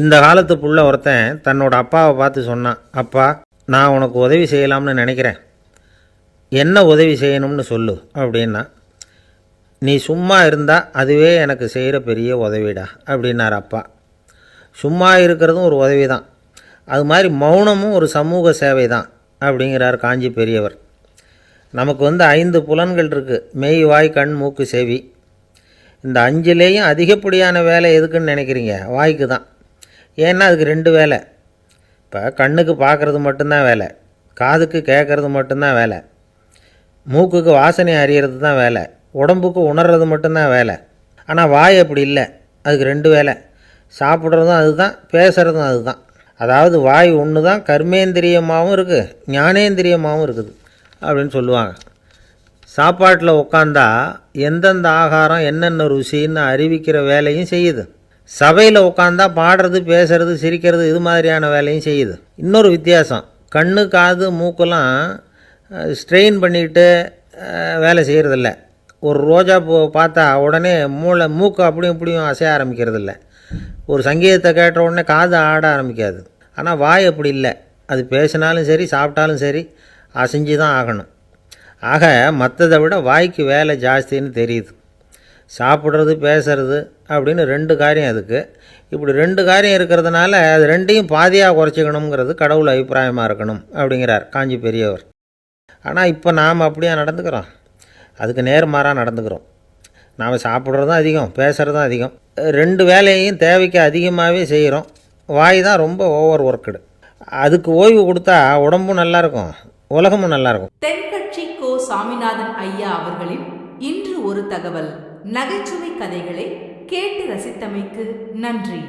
இந்த காலத்து புள்ள ஒருத்தன் தன்னோட அப்பாவை பார்த்து சொன்னான் அப்பா நான் உனக்கு உதவி செய்யலாம்னு நினைக்கிறேன். என்ன உதவி செய்யணும்னு சொல்லு அப்படின்னா நீ சும்மா இருந்தால் அதுவே எனக்கு செய்கிற பெரிய உதவிடா அப்படின்னார் அப்பா. சும்மா இருக்கிறதும் ஒரு உதவி தான் அது மாதிரி மௌனமும் ஒரு சமூக சேவை தான் அப்படிங்கிறார் காஞ்சி பெரியவர். நமக்கு வந்து ஐந்து புலன்கள் இருக்குது மெய் வாய் கண் மூக்கு செவி. இந்த அஞ்சுலேயும் அதிகப்படியான வேலை எதுக்குன்னு நினைக்கிறீங்க? வாய்க்கு தான் ஏன்னா அதுக்கு ரெண்டு வேலை. இப்போ கண்ணுக்கு பார்க்குறது மட்டும்தான் வேலை. காதுக்கு கேட்குறது மட்டும்தான் வேலை. மூக்குக்கு வாசனை அறியறது தான் வேலை. உடம்புக்கு உணர்றது மட்டும்தான் வேலை. ஆனால் வாய் அப்படி இல்லை. அதுக்கு ரெண்டு வேலை. சாப்பிட்றதும் அதுதான் பேசுகிறதும் அதுதான். அதாவது வாய் ஒன்று தான் கர்மேந்திரியமாகவும் இருக்குது ஞானேந்திரியமாகவும் இருக்குது அப்படின்னு சொல்லுவாங்க. சாப்பாட்டில் உட்காந்தா எந்தெந்த ஆகாரம் என்னென்ன ருசின்னு அறிவிக்கிற வேலையும் செய்யுது. சபையில் உட்காந்தா பாடுறது பேசுறது சிரிக்கிறது இது மாதிரியான வேலையும் செய்யுது. இன்னொரு வித்தியாசம். கண்ணு காது மூக்கெல்லாம் ஸ்ட்ரெயின் பண்ணிக்கிட்டு வேலை செய்கிறதில்ல ஒரு ரோஜா பூ பார்த்தா உடனே மூளை மூக்கு அப்படியும் இப்படியும் அசைய ஆரம்பிக்கிறதில்ல. ஒரு சங்கீதத்தை கேட்ட உடனே காது ஆட ஆரம்பிக்காது. ஆனால் வாய் அப்படி இல்லை. அது பேசினாலும் சரி சாப்பிட்டாலும் சரி அசைஞ்சு தான் ஆகணும். ஆக மற்றதை விட வாய்க்கு வேலை ஜாஸ்தின்னு தெரியுது. சாப்பிட்றது பேசுறது அப்படின்னு ரெண்டு காரியம் அதுக்கு இப்படி ரெண்டு காரியம் இருக்கிறதுனால அது ரெண்டையும் பாதியாக குறைச்சிக்கணுங்கிறது கடவுள் அபிப்பிராயமாக இருக்கணும் அப்படிங்கிறார் காஞ்சி பெரியவர். ஆனால் இப்போ நாம் அப்படியே நடந்துக்கிறோம்? அதுக்கு நேர்மாறாக நடந்துக்கிறோம். நாம் சாப்பிட்றதும் அதிகம் பேசுகிறதும் அதிகம். ரெண்டு வேலையையும் தேவைக்கு அதிகமாகவே செய்கிறோம். வாய் தான் ரொம்ப ஓவர் ஒர்க்குடு அதுக்கு ஓய்வு கொடுத்தா உடம்பும் நல்லாயிருக்கும் உலகமும் நல்லாயிருக்கும் தென்கட்சி கோ சாமிநாதன் ஐயா அவர்களின் இன்று ஒரு தகவல். நகைச்சுவை கதைகளை கேட்டு ரசித்தமைக்கு நன்றி.